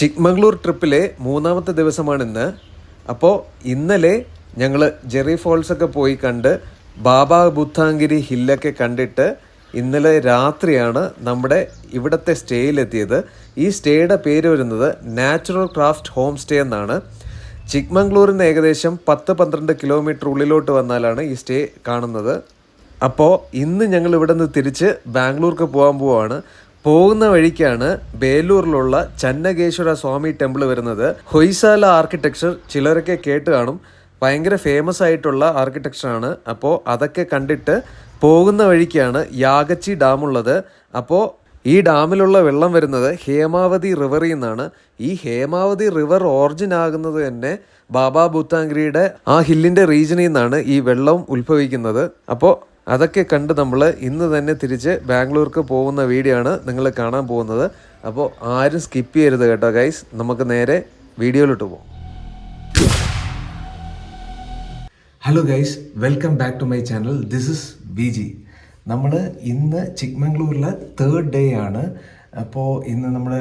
ചിക്മംഗ്ലൂർ ട്രിപ്പിലെ മൂന്നാമത്തെ ദിവസമാണിന്ന്. അപ്പോൾ ഇന്നലെ ഞങ്ങൾ ജെറി ഫോൾസ് ഒക്കെ പോയി കണ്ട് ബാബ ബുദ്ധാങ്കിരി ഹില്ലൊക്കെ കണ്ടിട്ട് ഇന്നലെ രാത്രിയാണ് നമ്മുടെ ഇവിടുത്തെ സ്റ്റേയിലെത്തിയത്. ഈ സ്റ്റേയുടെ പേര് വരുന്നത് നാച്ചുറൽ ക്രാഫ്റ്റ് ഹോം സ്റ്റേ എന്നാണ്. ചിക്മംഗ്ലൂരിൽ നിന്ന് ഏകദേശം പത്ത് പന്ത്രണ്ട് കിലോമീറ്റർ ഉള്ളിലോട്ട് വന്നാലാണ് ഈ സ്റ്റേ കാണുന്നത്. അപ്പോൾ ഇന്ന് ഞങ്ങൾ ഇവിടെ നിന്ന് തിരിച്ച് ബാംഗ്ലൂർക്ക് പോകാൻ പോവാണ്. പോകുന്ന വഴിക്കാണ് ബേലൂരിലുള്ള ചന്നകേശ്വര സ്വാമി ടെമ്പിൾ വരുന്നത്. ഹൊയ്സാല ആർക്കിടെക്ചർ ചിലരൊക്കെ കേട്ട് കാണും. ഭയങ്കര ഫേമസ് ആയിട്ടുള്ള ആർക്കിടെക്ചറാണ് അപ്പോൾ അതൊക്കെ കണ്ടിട്ട് പോകുന്ന വഴിക്കാണ് യാഗച്ചി ഡാം ഉള്ളത്. അപ്പോൾ ഈ ഡാമിലുള്ള വെള്ളം വരുന്നത് ഹേമാവതി റിവറിൽ നിന്നാണ്. ഈ ഹേമാവതി റിവർ ഓറിജിൻ ആകുന്നത് തന്നെ ബാബാ ബുത്താങ്കിരിയുടെ ആ ഹില്ലിന്റെ റീജിയനിൽ നിന്നാണ് ഈ വെള്ളം ഉത്ഭവിക്കുന്നത്. അപ്പോൾ അതൊക്കെ കണ്ട് നമ്മൾ ഇന്ന് തന്നെ തിരിച്ച് ബാംഗ്ലൂർക്ക് പോകുന്ന വീഡിയോ ആണ് നിങ്ങൾ കാണാൻ പോകുന്നത്. അപ്പോൾ ആരും സ്കിപ്പ് ചെയ്യരുത് കേട്ടോ ഗൈസ് നമുക്ക് നേരെ വീഡിയോയിലോട്ട് പോകും hello guys welcome back to my channel this is B G നമ്മൾ ഇന്ന് ചിക്മംഗ്ലൂരിലെ തേർഡ് ഡേ ആണ്. അപ്പോൾ ഇന്ന് നമ്മൾ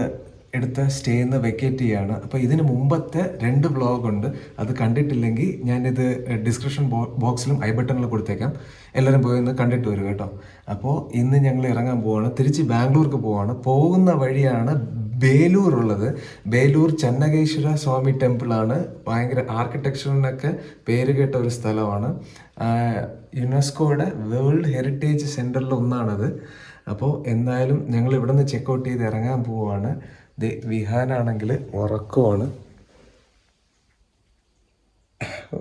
എടുത്ത സ്റ്റേ സ്റ്റേന്ന് വെക്കേറ്റ് ചെയ്യാണ്. അപ്പോൾ ഇതിന് മുമ്പത്തെ രണ്ട് വ്ളോഗ് ഉണ്ട്. അത് കണ്ടിട്ടില്ലെങ്കിൽ ഞാനിത് ഡിസ്ക്രിപ്ഷൻ ബോക്സിലും ഐ ബട്ടണിലും കൊടുത്തേക്കാം. എല്ലാവരും പോയി ഒന്ന് കണ്ടിട്ട് വരും കേട്ടോ. അപ്പോൾ ഇന്ന് ഞങ്ങൾ ഇറങ്ങാൻ പോവാണ്. തിരിച്ച് ബാംഗ്ലൂർക്ക് പോവാണ്. പോകുന്ന വഴിയാണ് ബേലൂർ ഉള്ളത്. ബേലൂർ ചന്നകേശ്വര സ്വാമി ടെമ്പിളാണ് ഭയങ്കര ആർക്കിടെക്ചറിനൊക്കെ പേര് കേട്ട ഒരു സ്ഥലമാണ്. യുനെസ്കോയുടെ വേൾഡ് ഹെറിറ്റേജ് സെന്ററിൽ ഒന്നാണത്. അപ്പോൾ എന്തായാലും ഞങ്ങൾ ഇവിടെ നിന്ന് ചെക്കൗട്ട് ചെയ്ത് ഇറങ്ങാൻ പോവുകയാണ് ദേ വിഹാനാണെങ്കിൽ ഉറക്കമാണ്.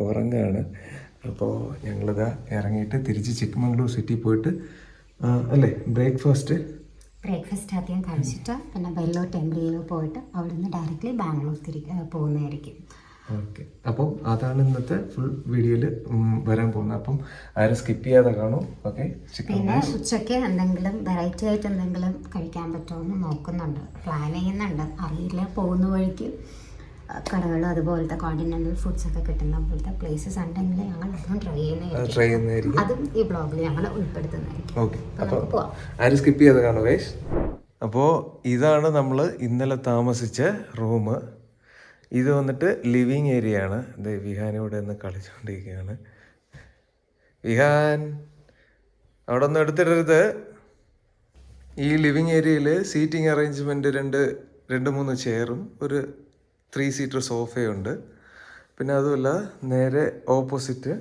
ഉറങ്ങാണ്. അപ്പോൾ ഞങ്ങളിതാ ഇറങ്ങിയിട്ട് തിരിച്ച് ചിക്കമംഗ്ലൂർ സിറ്റി പോയിട്ട് അല്ലേ? ബ്രേക്ക്ഫാസ്റ്റ്? ബ്രേക്ക്ഫാസ്റ്റ് ആദ്യം കഴിച്ചിട്ട് പിന്നെ ബെല്ലോ ടെമ്പിളിൽ പോയിട്ട് അവിടുന്ന് ഡയറക്റ്റ്ലി ബാംഗ്ലൂർ തിരി പോകുന്നതായിരിക്കും. ഓക്കെ. അപ്പം അതാണ് ഇന്നത്തെ ഫുൾ വീഡിയോയിൽ വരാൻ പോകുന്നത്. അപ്പം ആരും സ്കിപ്പ് ചെയ്യാതെ കാണും. ഓക്കെ പിന്നെ ഉച്ചയ്ക്ക് എന്തെങ്കിലും വെറൈറ്റി ആയിട്ട് എന്തെങ്കിലും കഴിക്കാൻ പറ്റുമെന്ന് നോക്കുന്നുണ്ട്. പ്ലാൻ ചെയ്യുന്നുണ്ട്. അറിയില്ല. പോകുന്ന വഴിക്ക് കടകളും അതുപോലത്തെ കോണ്ടിനെന്റൽ ഫുഡ്സ് ഒക്കെ കിട്ടുന്ന പോലത്തെ പ്ലേസസ് ഉണ്ടെങ്കിൽ ഞങ്ങൾ അതും ട്രൈ ചെയ്യുന്നതായിരിക്കും. അതും ഈ ബ്ലോഗിൽ ഞങ്ങൾ ഉൾപ്പെടുത്തുന്നതായിരിക്കും. ഓക്കെ അപ്പോൾ ആരും സ്കിപ്പ് ചെയ്യാതെ കാണും അപ്പോൾ ഇതാണ് നമ്മൾ ഇന്നലെ താമസിച്ച റൂം ഇത് വന്നിട്ട് ലിവിങ് ഏരിയ ആണ് ഇത് വിഹാൻ ഇവിടെ നിന്ന് കളിച്ചുകൊണ്ടിരിക്കുകയാണ് വിഹാൻ അവിടെ ഒന്നും എടുത്തിടരുത്. ഈ ലിവിങ് ഏരിയയിൽ സീറ്റിംഗ് അറേഞ്ച്മെന്റ് രണ്ട് രണ്ട് മൂന്ന് ചെയറും ഒരു ത്രീ സീറ്റർ സോഫയുണ്ട്. പിന്നെ അതുമല്ല നേരെ ഓപ്പോസിറ്റ്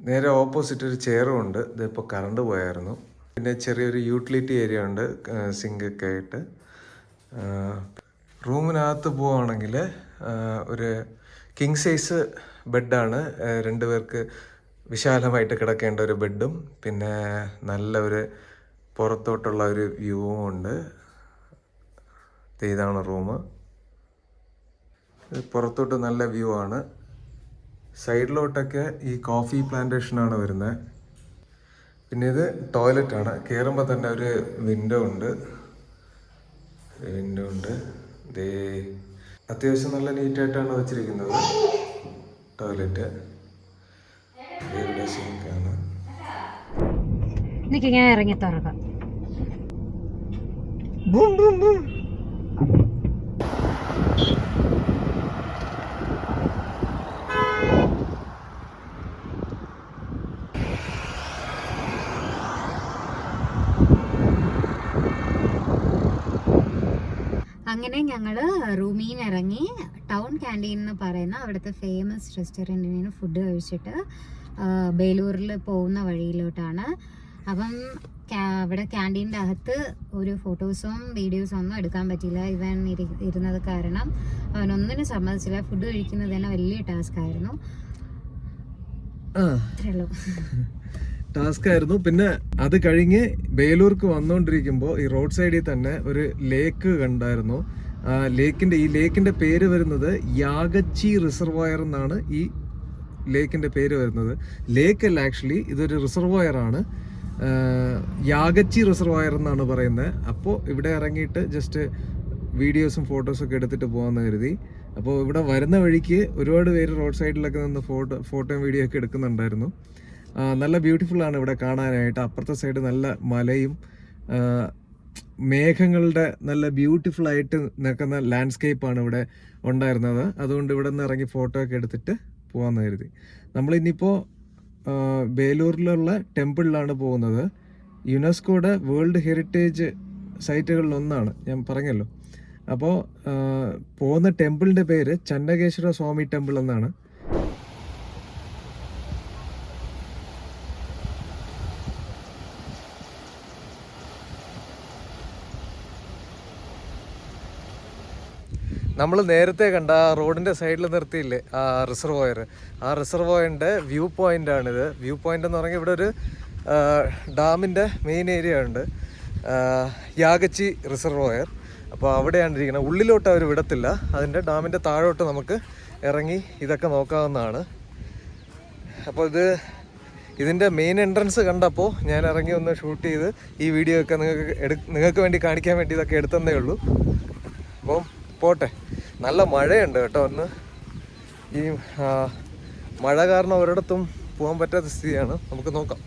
നേരെ ഓപ്പോസിറ്റ് ഒരു ചെയറും ഉണ്ട്. ഇതിപ്പോൾ കറണ്ട് പോയായിരുന്നു. പിന്നെ ചെറിയൊരു യൂട്ടിലിറ്റി ഏരിയ ഉണ്ട് സിങ്കൊക്കെ ആയിട്ട്. റൂമിനകത്ത് പോവുകയാണെങ്കിൽ ഒരു കിങ് സൈസ് ബെഡാണ്. രണ്ട് പേർക്ക് വിശാലമായിട്ട് കിടക്കേണ്ട ഒരു ബെഡും പിന്നെ നല്ല ഒരു പുറത്തോട്ടുള്ള ഒരു വ്യൂവും ഉണ്ട്. ഇതാണ് റൂം. പുറത്തോട്ട് നല്ല വ്യൂ ആണ്. സൈഡിലോട്ടൊക്കെ ഈ കോഫി പ്ലാന്റേഷനാണ് വരുന്നത് പിന്നെ ഇത് ടോയ്ലറ്റാണ് കയറുമ്പോൾ തന്നെ ഒരു വിൻഡോ ഉണ്ട്. വിൻഡോ ഉണ്ട്. ദേ അത്യാവശ്യം നല്ല നീറ്റായിട്ടാണ് വെച്ചിരിക്കുന്നത്. ടോയ്ലറ്റ്. ഇവിടെ ഇറങ്ങി തുറക്കാം. ബും ഇറങ്ങി തുറക്കാം അങ്ങനെ ഞങ്ങൾ റൂമിൽ നിന്ന് ഇറങ്ങി ടൗൺ ക്യാന്റീൻ എന്ന് പറയുന്ന അവിടുത്തെ ഫേമസ് റെസ്റ്റോറന്റിൽ നിന്ന് ഫുഡ് കഴിച്ചിട്ട് ബേലൂരിൽ പോകുന്ന വഴിയിലോട്ടാണ്. അപ്പം അവിടെ ക്യാന്റീന്റെ അകത്ത് ഒരു ഫോട്ടോസും വീഡിയോസും ഒന്നും എടുക്കാൻ പറ്റിയില്ല. ഇവൻ ഇരി- ഇരുന്നത് കാരണം അവനൊന്നിനും സമ്മതിച്ചില്ല. ഫുഡ് കഴിക്കുന്നത് തന്നെ വലിയ ടാസ്ക് ആയിരുന്നു. ആ. അത്രേ ഉള്ളൂ. ടാസ്ക് ആയിരുന്നു. പിന്നെ അത് കഴിഞ്ഞ് ബേലൂർക്ക് വന്നുകൊണ്ടിരിക്കുമ്പോൾ ഈ റോഡ് സൈഡിൽ തന്നെ ഒരു ലേക്ക് കണ്ടായിരുന്നു. ലേക്കിന്റെ ഈ ലേക്കിന്റെ പേര് വരുന്നത് യാഗച്ചി റിസർവോയർ എന്നാണ് ഈ ലേക്കിന്റെ പേര് വരുന്നത്. ലേക്ക് അല്ല ആക്ച്വലി ഇതൊരു റിസർവോയർ ആണ്. യാഗച്ചി റിസർവോയർ എന്നാണ് പറയുന്നത്. അപ്പോൾ ഇവിടെ ഇറങ്ങിയിട്ട് ജസ്റ്റ് വീഡിയോസും ഫോട്ടോസും ഒക്കെ എടുത്തിട്ട് പോകാമെന്ന് കരുതി. അപ്പോൾ ഇവിടെ വരുന്ന വഴിക്ക് ഒരുപാട് പേര് റോഡ് സൈഡിലൊക്കെ നിന്ന് ഫോട്ടോ ഫോട്ടോയും വീഡിയോ ഒക്കെ എടുക്കുന്നുണ്ടായിരുന്നു. നല്ല ബ്യൂട്ടിഫുൾ ആണ് ഇവിടെ കാണാനായിട്ട്. അപ്പുറത്തെ സൈഡ് നല്ല മലയും മേഘങ്ങളുടെ നല്ല ബ്യൂട്ടിഫുൾ ആയിട്ട് നിൽക്കുന്ന ലാൻഡ്സ്കേപ്പാണ് ഇവിടെ ഉണ്ടായിരുന്നത്. അതുകൊണ്ട് ഇവിടെ നിന്ന് ഇറങ്ങി ഫോട്ടോ ഒക്കെ എടുത്തിട്ട് പോകാമെന്ന് കരുതി. നമ്മളിനിയിപ്പോൾ ബേലൂരിലുള്ള ടെമ്പിളിലാണ് പോകുന്നത്. യുനെസ്കോയുടെ വേൾഡ് ഹെറിറ്റേജ് സൈറ്റുകളിൽ ഒന്നാണ് ഞാൻ പറഞ്ഞല്ലോ. അപ്പോൾ പോകുന്ന ടെമ്പിളിന്റെ പേര് ചണ്ടകേശ്വര സ്വാമി ടെമ്പിൾ എന്നാണ്. നമ്മൾ നേരത്തെ കണ്ട ആ റോഡിന്റെ സൈഡിൽ നിർത്തിയില്ലേ ആ റിസർവോയർ ആ റിസർവോയറിന്റെ വ്യൂ പോയിന്റ് ആണിത്. വ്യൂ പോയിന്റ് എന്ന് പറഞ്ഞാൽ ഇവിടെ ഒരു ഡാമിന്റെ മെയിൻ ഏരിയ ഉണ്ട്. യാഗച്ചി റിസർവോയർ അപ്പോൾ അവിടെയാണ് ഇരിക്കുന്നത്. ഉള്ളിലോട്ട് അവർ വിടത്തില്ല. അതിന്റെ ഡാമിന്റെ താഴോട്ട് നമുക്ക് ഇറങ്ങി ഇതൊക്കെ നോക്കാവുന്നതാണ്. അപ്പോൾ ഇത് ഇതിന്റെ മെയിൻ എൻട്രൻസ് കണ്ടപ്പോൾ ഞാൻ ഇറങ്ങി ഒന്ന് ഷൂട്ട് ചെയ്ത് ഈ വീഡിയോ ഒക്കെ നിങ്ങൾക്ക് എടു നിങ്ങൾക്ക് വേണ്ടി കാണിക്കാൻ വേണ്ടി ഇതൊക്കെ എടുത്തതേ ഉള്ളൂ. അപ്പം പോട്ടെ. നല്ല മഴയുണ്ട് കേട്ടോ ഒന്ന് ഈ മഴ കാരണം ഒരിടത്തും പോകാൻ പറ്റാത്ത സ്ഥിതിയാണ്. നമുക്ക് നോക്കാം.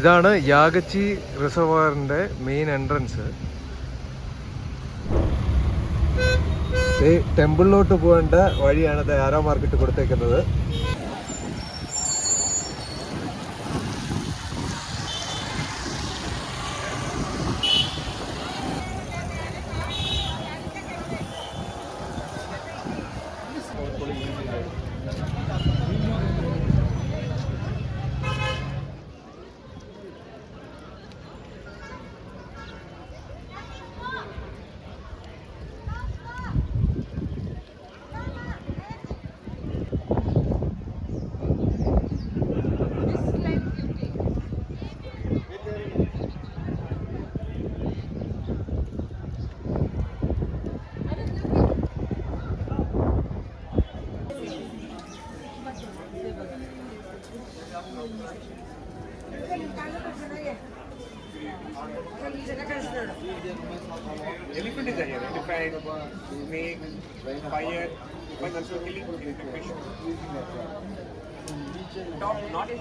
ഇതാണ് യാഗച്ചി റിസർവോയറിന്റെ മെയിൻ എൻട്രൻസ് ടെമ്പിളിലോട്ട് പോകേണ്ട വഴിയാണ് ആരോ മാർക്കറ്റ് കൊടുത്തേക്കുന്നത്. Elephant is here. Elephant, snake, fire, but also killing fish. Top, not in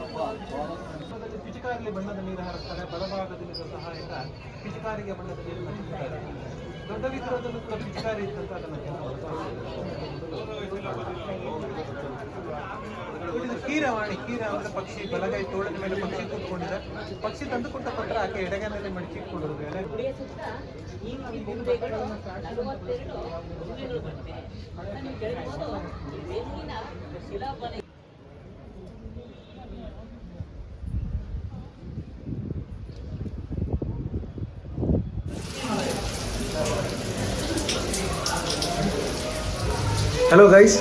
ಪಿಚಕಾರಿಲಿ ಬಣ್ಣದ ನೀರು ಹರಿಸ್ತಾರೆ ಬಲಭಾಗದಲ್ಲಿ ಸಹಾಯಕ ಪಿಚಕಾರಿಗೆ ಬಣ್ಣದ ನೀರು ಹರಿಸ್ತಾರೆ ಇದ್ದಂತ ಕೀರವಾಣಿ, ಕೀರ ಅಂದ್ರೆ ಪಕ್ಷಿ, ಬಲಗೈ ತೋಳದ ಮೇಲೆ ಪಕ್ಷಿ ಕೂತ್ಕೊಂಡಿದೆ. ಪಕ್ಷಿ ತಂದು ಕೊಟ್ಟ ಪತ್ರ ಆಕೆ ಎಡಗೈನಲ್ಲಿ ಮಡಚಿಟ್ಕೊಂಡಿರೋದು ಎಲೆ ഹലോ ഗൈസ്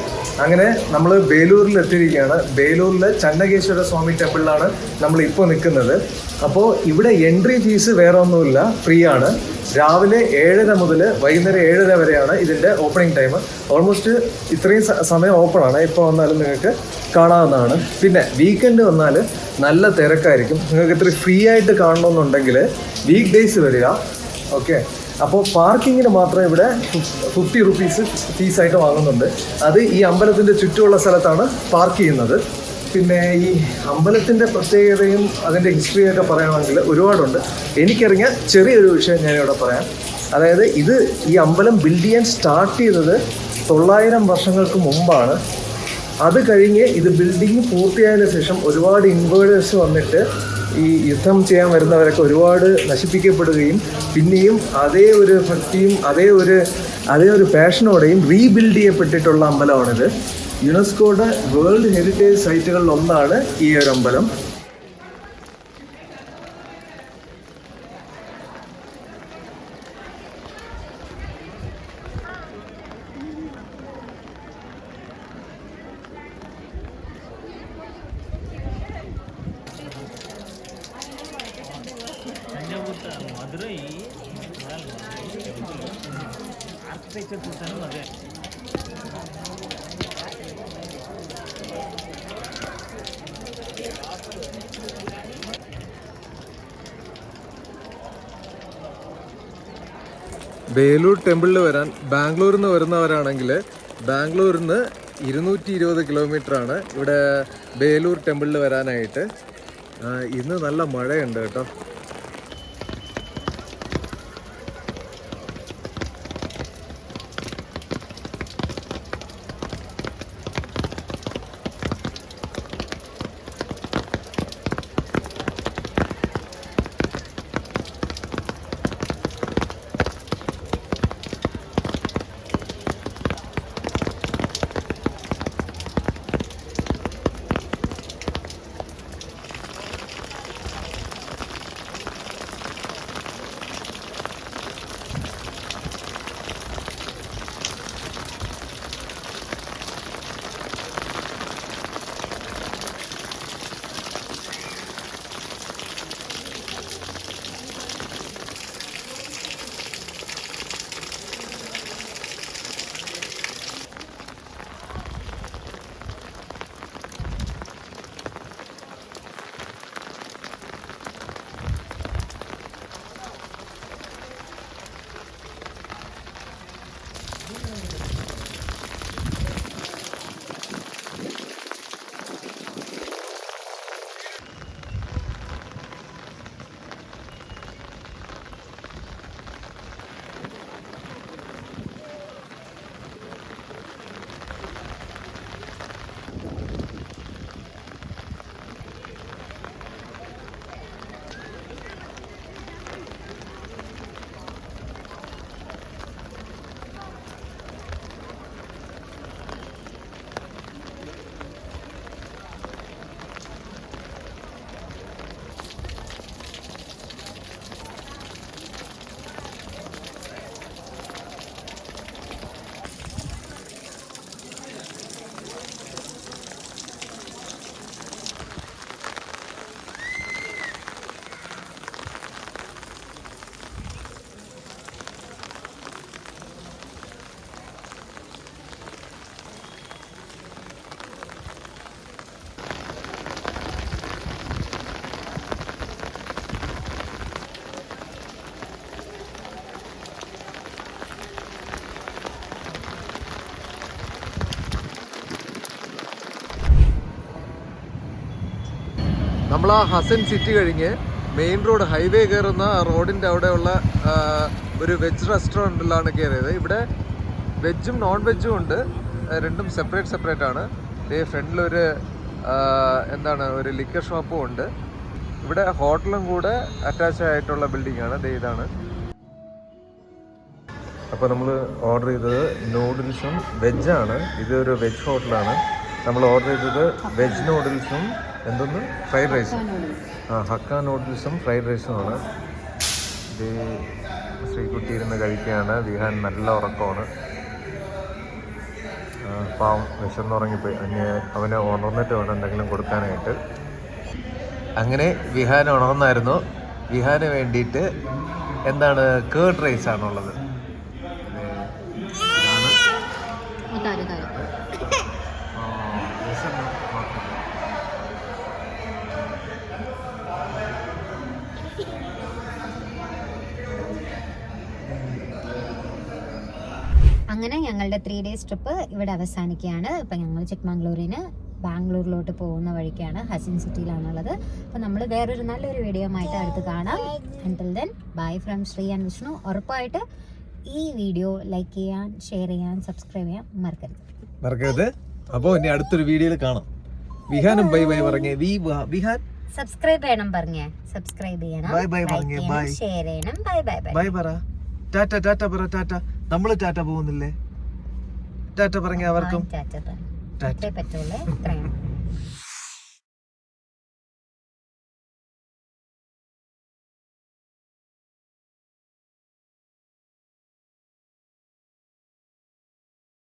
അങ്ങനെ നമ്മൾ ബേലൂരിൽ എത്തിയിരിക്കുകയാണ്. ബേലൂരിലെ ചന്നകേശ്വര സ്വാമി ടെമ്പിളിലാണ് നമ്മൾ ഇപ്പോൾ നിൽക്കുന്നത്. അപ്പോൾ ഇവിടെ എൻട്രി ഫീസ് വേറെ ഒന്നുമില്ല. ഫ്രീ ആണ് രാവിലെ ഏഴര മുതൽ വൈകുന്നേരം ഏഴര വരെയാണ് ഇതിന്റെ ഓപ്പണിംഗ് ടൈം. ഓൾമോസ്റ്റ് ഇത്രയും സമയം ഓപ്പൺ ആണ്. ഇപ്പോൾ വന്നാലും നിങ്ങൾക്ക് കാണാവുന്നതാണ്. പിന്നെ വീക്കെൻഡ് വന്നാൽ നല്ല തിരക്കായിരിക്കും. നിങ്ങൾക്ക് ഇത്ര ഫ്രീ ആയിട്ട് കാണണമെന്നുണ്ടെങ്കിൽ വീക്ക് ഡേയ്സ് വരിക. ഓക്കെ അപ്പോൾ പാർക്കിങ്ങിന് മാത്രം ഇവിടെ ഫിഫ്റ്റി റുപ്പീസ് ഫീസായിട്ട് വാങ്ങുന്നുണ്ട്. അത് ഈ അമ്പലത്തിന്റെ ചുറ്റുമുള്ള സ്ഥലത്താണ് പാർക്ക് ചെയ്യുന്നത്. പിന്നെ ഈ അമ്പലത്തിന്റെ പ്രത്യേകതയും അതിന്റെ ഹിസ്റ്ററിയൊക്കെ പറയുകയാണെങ്കിൽ ഒരുപാടുണ്ട്. എനിക്കറിഞ്ഞ ചെറിയൊരു വിഷയം ഞാനിവിടെ പറയാം. അതായത് ഇത് ഈ അമ്പലം ബിൽഡ് ചെയ്യാൻ സ്റ്റാർട്ട് ചെയ്തത് തൊള്ളായിരം വർഷങ്ങൾക്ക് മുമ്പാണ്. അത് കഴിഞ്ഞ് ഇത് ബിൽഡിംഗ് പൂർത്തിയായതിനു ശേഷം ഒരുപാട് ഇൻവേർട്ടേഴ്സ് വന്നിട്ട് ഈ യുദ്ധം ചെയ്യാൻ വരുന്നവരൊക്കെ ഒരുപാട് നശിപ്പിക്കപ്പെടുകയും പിന്നെയും അതേ ഒരു ഭക്തിയും അതേ ഒരു അതേ ഒരു പാഷനോടെയും റീബിൽഡ് ചെയ്യപ്പെട്ടിട്ടുള്ള അമ്പലമാണിത്. യുനെസ്കോയുടെ വേൾഡ് ഹെറിറ്റേജ് സൈറ്റുകളിൽ ഒന്നാണ് ഈ ഒരു അമ്പലം. ബേലൂർ ടെമ്പിളിൽ വരാൻ ബാംഗ്ലൂരിൽ നിന്ന് വരുന്നവരാണെങ്കിൽ ബാംഗ്ലൂരിൽ നിന്ന് ഇരുന്നൂറ്റി ഇരുപത് ആണ് ഇവിടെ ബേലൂർ ടെമ്പിളിൽ വരാനായിട്ട്. ഇന്ന് നല്ല മഴയുണ്ട് കേട്ടോ. നമ്മൾ ആ ഹസൻ സിറ്റി കഴിഞ്ഞ് മെയിൻ റോഡ് ഹൈവേ കയറുന്ന റോഡിന്റെ അവിടെയുള്ള ഒരു വെജ് റെസ്റ്റോറന്റിലാണ് കയറിയത്. ഇവിടെ വെജും നോൺ വെജും ഉണ്ട് രണ്ടും സെപ്പറേറ്റ് സെപ്പറേറ്റ് ആണ്. ഈ ഫ്രണ്ടിലൊരു എന്താണ് ഒരു ലിക്കർ ഷോപ്പും ഉണ്ട്. ഇവിടെ ഹോട്ടലും കൂടെ അറ്റാച്ച് ആയിട്ടുള്ള ബിൽഡിംഗ് ആണ്. ദേ ഇതാണ്. അപ്പോൾ നമ്മൾ ഓർഡർ ചെയ്തത് നൂഡിൽസും വെജാണ് ഇതൊരു വെജ് ഹോട്ടലാണ് നമ്മൾ ഓർഡർ ചെയ്തത് വെജ് നൂഡിൽസും എന്തൊന്ന്? ഫ്രൈഡ് റൈസ് ആ ഹക്ക നൂഡിൽസും ഫ്രൈഡ് റൈസുമാണ് ഇത് ശ്രീകുട്ടി ഇരുന്ന് കഴിക്കുകയാണ്. വിഹാൻ നല്ല ഉറക്കമാണ്. പാവം വിശന്നുറങ്ങിപ്പോയി. അന്യ അവന് ഉണർന്നിട്ട് വേണം എന്തെങ്കിലും കൊടുക്കാനായിട്ട്. അങ്ങനെ വിഹാൻ ഉണർന്നായിരുന്നു. വിഹാന് വേണ്ടിയിട്ട് എന്താണ് കേർഡ് റൈസ് ആണുള്ളത്. അങ്ങനെ ഞങ്ങളുടെ ത്രീ ഡേയ്സ് ട്രിപ്പ് ഇവിടെ അവസാനിക്കുകയാണ്. ഇപ്പം ഞങ്ങൾ ചിക്മംഗ്ലൂരിന് ബാംഗ്ലൂരിലോട്ട് പോകുന്ന വഴിക്കാണ്. ഹസിൻ സിറ്റിയിലാണുള്ളത്. അപ്പം നമ്മൾ വേറൊരു നല്ലൊരു വീഡിയോ ആയിട്ട് അടുത്ത് കാണാം. Until then bye from Shri and Vishnu. ഉറപ്പായിട്ട് ഈ വീഡിയോ ലൈക്ക് ചെയ്യാൻ ഷെയർ ചെയ്യാൻ സബ്സ്ക്രൈബ് ചെയ്യാൻ മറക്കരുത്. മറക്കരുത്. അപ്പോൾ ഇനി അടുത്തൊരു വീഡിയോയിൽ കാണാം. വിഹാനും ബൈ ബൈ പറഞ്ഞേ. വി വിഹാൻ. സബ്സ്ക്രൈബ് ചെയ്യണം പറഞ്ഞേ. സബ്സ്ക്രൈബ് ചെയ്യണം. ബൈ ബൈ പറഞ്ഞേ, ബൈ. ഷെയർ ചെയ്യണം. Bye bye bye. ബൈ പറ. ടാറ്റ ടാറ്റ പറ ടാറ്റ. നമ്മൾ ടാറ്റ പോകുന്നില്ലേ? ടാറ്റ പറഞ്ഞ അവർക്കും. ടാറ്റ പറ്റുള്ളൂ